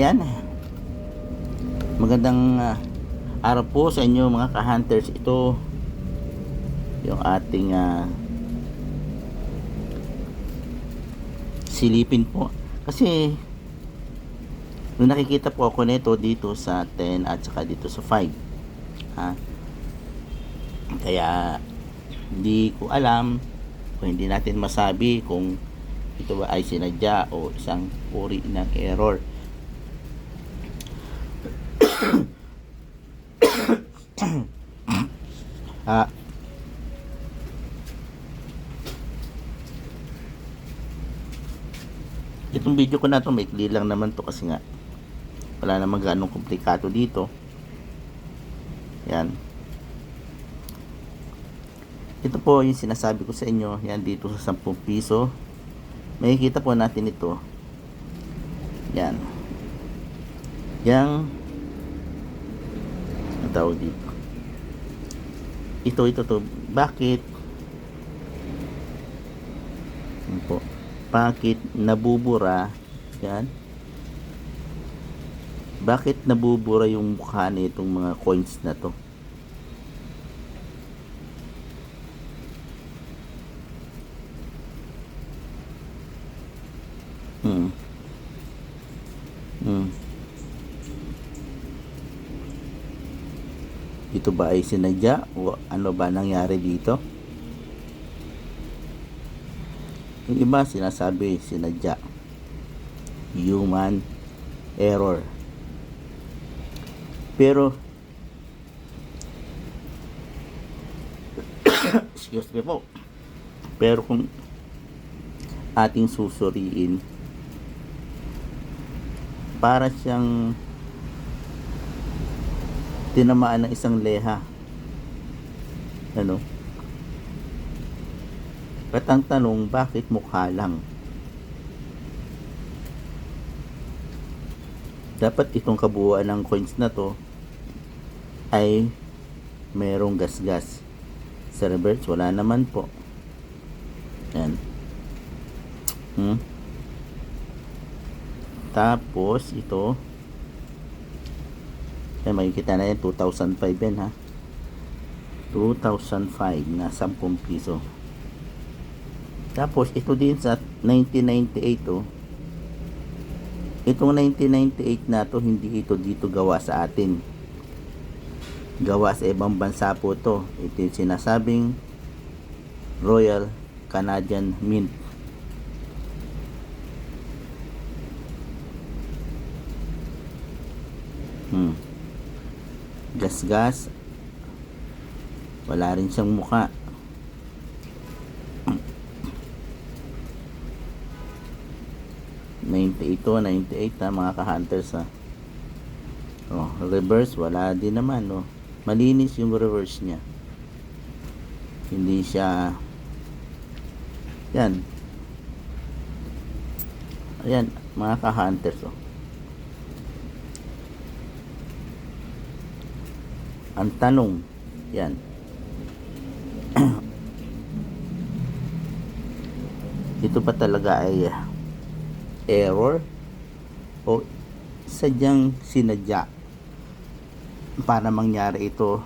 Ayan. Magandang ah, araw po sa inyo mga ka-hunters. Ito yung ating ah, silipin po. Kasi nung nakikita po ako nito dito sa 10 at saka dito sa 5. Ha? Kaya hindi ko alam kung hindi natin masabi kung ito ba ay sinadya o isang uri ng error. Ah, itong video ko na to maikli lang naman to kasi nga wala namang ganong komplikado dito. Yan. Ito po yung sinasabi ko sa inyo yan dito sa 10 piso. Makikita po natin ito. Yan. Yang ang tawag dito ito ito to bakit? Yan po? Bakit nabubura? Yan. Bakit nabubura yung mukha nitong mga coins na to? Hmm ito ba ay sinadya? O ano ba nangyari dito? Yung iba sinasabi sinadya. Human error. Pero excuse me po. Pero kung ating susuriin para siyang tinamaan ng isang leha. Ano? At ang tanong bakit mukha lang? Dapat itong kabuuan ng coins na to ay merong gasgas. Sa reverse wala naman po. Yan. Hmm. tapos ito ay makikita na yan 2005 yan ha 2005 na 10 piso tapos ito din sa 1998 oh Itong 1998 na to, hindi ito dito gawa sa atin. Gawa sa ibang bansa po to. Ito yung sinasabing Royal Canadian Mint. Hmm. Gas-gas. Wala rin siyang muka. 98 to 98 na mga ka-hunters ha. Oh, reverse wala din naman no. Malinis yung reverse niya. Hindi siya Yan. Ayan, mga ka-hunters oh. Ang tanong, yan. Ito pa talaga ay ah, error o sadyang sinadya para mangyari ito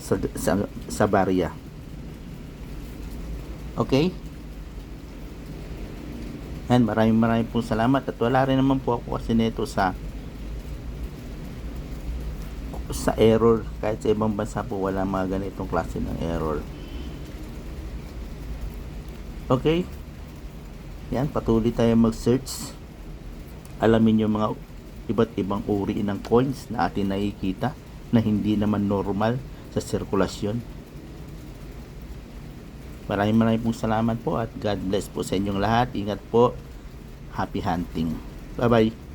sa, sa, sa barya. Okay? Yan, maraming maraming po salamat at wala rin naman po ako kasi nito sa sa error kahit sa ibang bansa po wala mga ganitong klase ng error. Okay? Yan, patuloy tayo mag-search. Alamin yung mga iba't ibang uri ng coins na atin nakikita na hindi naman normal sa sirkulasyon. Maraming maraming pong salamat po at God bless po sa inyong lahat. Ingat po. Happy hunting. Bye-bye.